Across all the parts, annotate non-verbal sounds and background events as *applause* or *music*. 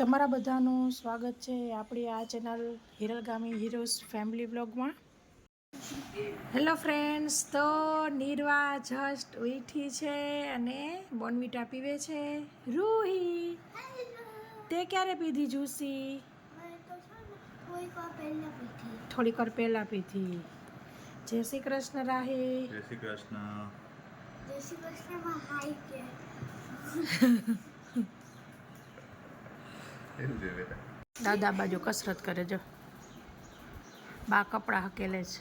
તમારા બધાનું સ્વાગત છે આપણી આ ચેનલ હિરલગામી હીરોઝ ફેમિલી બ્લોગમાં હેલો ફ્રેન્ડ્સ તો નિર્વા જસ્ટ ઉઠી છે અને બોનવીટા પીવે છે. રૂહી તે ક્યારે પીધી જુસી? થોડીક વાર પહેલાં પીધી. જય શ્રી કૃષ્ણ રાહી. જય શ્રી કૃષ્ણ. *laughs* દાદા બાજુ કસરત કરે જો. બા કપડાં હકેલે છે.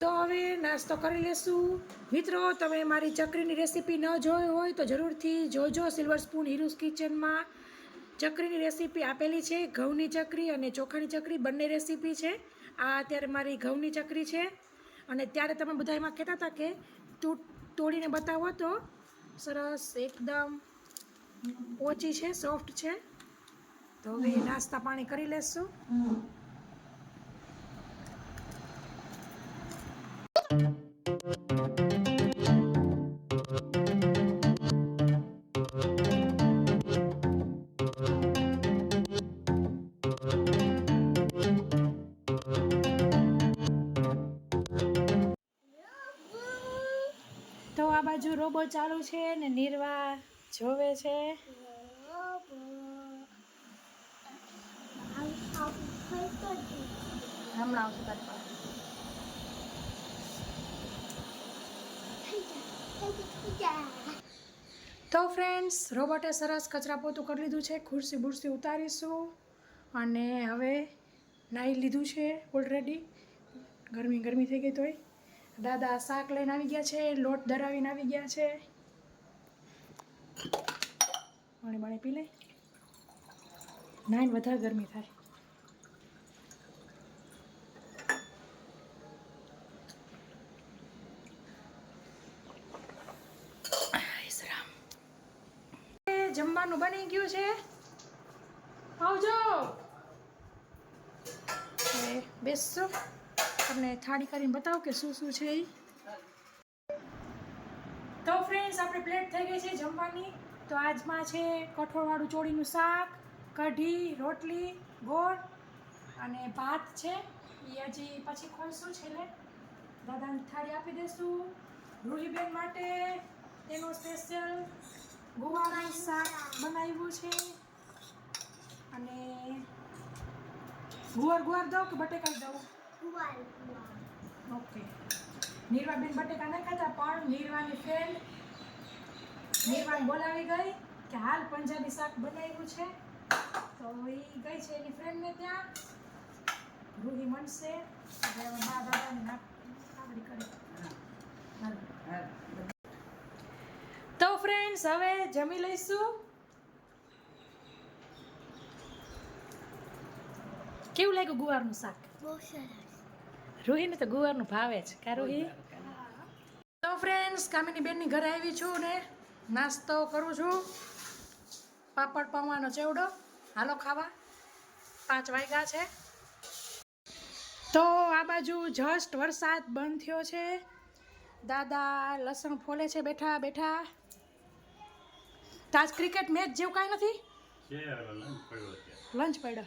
તો હવે નાસ્તો કરી લેશું. મિત્રો, તમે મારી ચકરીની રેસીપી ન જોઈ હોય તો જરૂરથી જોજો સિલ્વર સ્પૂન હીરુસ કિચનમાં ચકરીની રેસીપી આપેલી છે, ઘઉંની ચકરી અને ચોખાની ચકરી બંને રેસીપી છે. આ અત્યારે મારી ઘઉંની ચકરી છે. અને ત્યારે તમે બધા એમાં કહેતા હતા કે તું તોડીને બતાવો તો સરસ એકદમ. ઓછી છે સોફ્ટ છે. તો હવે નાસ્તા પાણી કરી લેશું. તો રોબો ચાલુ છે ને નિર્વા જોવે છે. હમણાં આવશે તારી પાસે. તો ફ્રેન્ડ્સ રોબોટે સરસ કચરા પોતું કરી લીધું છે. ખુરશી બુરશી ઉતારીશું. અને હવે નાહી લીધું છે ઓલરેડી ગરમી ગરમી થઈ ગઈ તોય. દાદા શાક લઈને આવી ગયા છે, લોટ ધરાવીને આવી ગયા છે. પાણી પાણી પી લે. નાઈન વધારે ગરમી થાય. જમવાનું બની ગયું છે. આવજો. બેસજો તમને થાળી કરીને બતાવો કે શું શું છે એ તો ફ્રેન્ડ્સ આપણે પ્લેટ થઈ ગઈ છે જમવાની. તો આજમાં છે કઠોળવાળું ચોળીનું શાક, કઢી, રોટલી, ગોળ અને ભાત છે. એ હજી પછી ખોલશું છેલ્લે. દાદાને થાળી આપી દઈશું રૂહીબેન માટે એનું સ્પેશિયલ ગુવારનું શાક બનાવ્યું છે. અને ગુવાર ગુવાર દઉં કે બટેકા દઉં? ઓકે. નીરવાબેન બટેકા નાખ્યા હતા, પણ નીરવાની ફ્રેન્ડ નીરવાન બોલાવી ગઈ કે હાલ પંજાબી શાક બનાવ્યું છે. તો એ ગઈ છે એની ફ્રેન્ડને ત્યાં. રૂહી એટલે હવે બા દાદાને નાખ કરી. તો ફ્રેન્ડ્સ હવે જમી લઈશું. કેવું લાગ્યું ગુવારનું શાક? રૂહીને તો ગુવારનું ભાવે છે કા રૂહી? તો ફ્રેન્ડ્સ કામિની બેનની ઘરે આવી છું ને. નાસ્તો કરું છું. પાપડ પૌવાનો ચેવડો. હાલો ખાવા. પાંચ વાગ્યા છે. તો આ બાજુ જસ્ટ વરસાદ બંધ થયો છે. દાદા લસણ ફોલે છે બેઠા બેઠા. તાજ ક્રિકેટ મેચ જેવું કાંઈ નથી? લંચ પડ્યો છે લંચ પડ્યો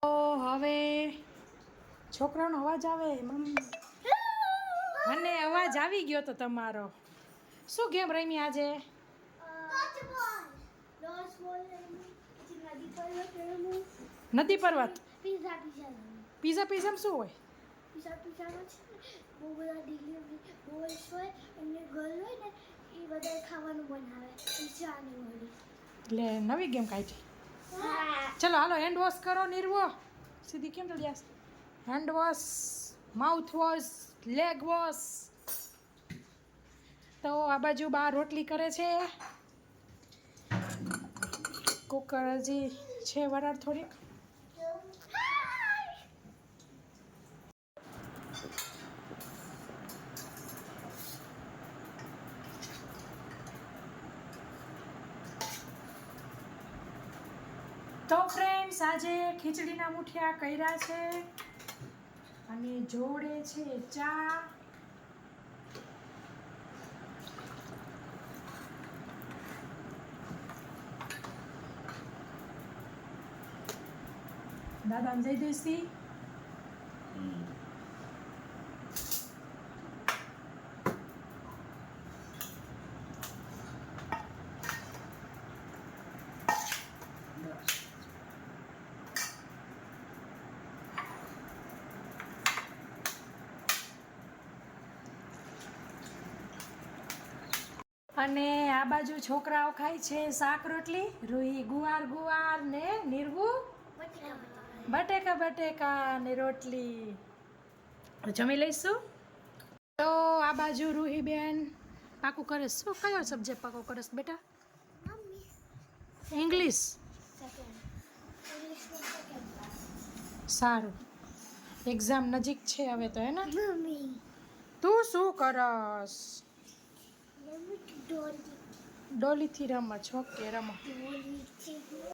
તો હવે છોકરાનો અવાજ આવે મમ્મી મને અવાજ આવી ગયો તો તમારો. શું ગેમ રમી આજે? નદી પર્વત. પીઝા પીઝા પીઝા શું હોય? પીઝા પીઝામાં છે ને બહુ બધા ડિલિવરી બોયસ હોય એમને ગર્લ હોય ને એ બધા ખાવાનું બનાવે પીઝા મળી એટલે નવી ગેમ કાંઈ છે? ચલો, હાલો હેન્ડ વોશ કરો નિર્વો. સીધી કેમ ચાલી hand wash mouth wash leg wash તો આ બાજુ બા રોટલી કરે છે. કુકર હજી છે વરાળ થોડીક. તો ફ્રેન્ડ્સ આજે ખીચડીના મુઠિયા કર્યા છે. અને જોડે છે ચા. દાદા જય દઈશી અને આ બાજુ છોકરાઓ ખાય છે શાક રોટલી રૂહી ગુવાર ગુવાર ને નિરગુ બટેકા બટેકા ને રોટલી. જમી લઈશું? તો આ બાજુ રૂહી બેન પાકું કરે શું કયો સબ્જેક્ટ પાકો કરસ બેટા? ઇંગ્લિશ સારું. એક્ઝામ નજીક છે હવે તો હે ને? તું શું કરસ? ડોલીથી રમો? છે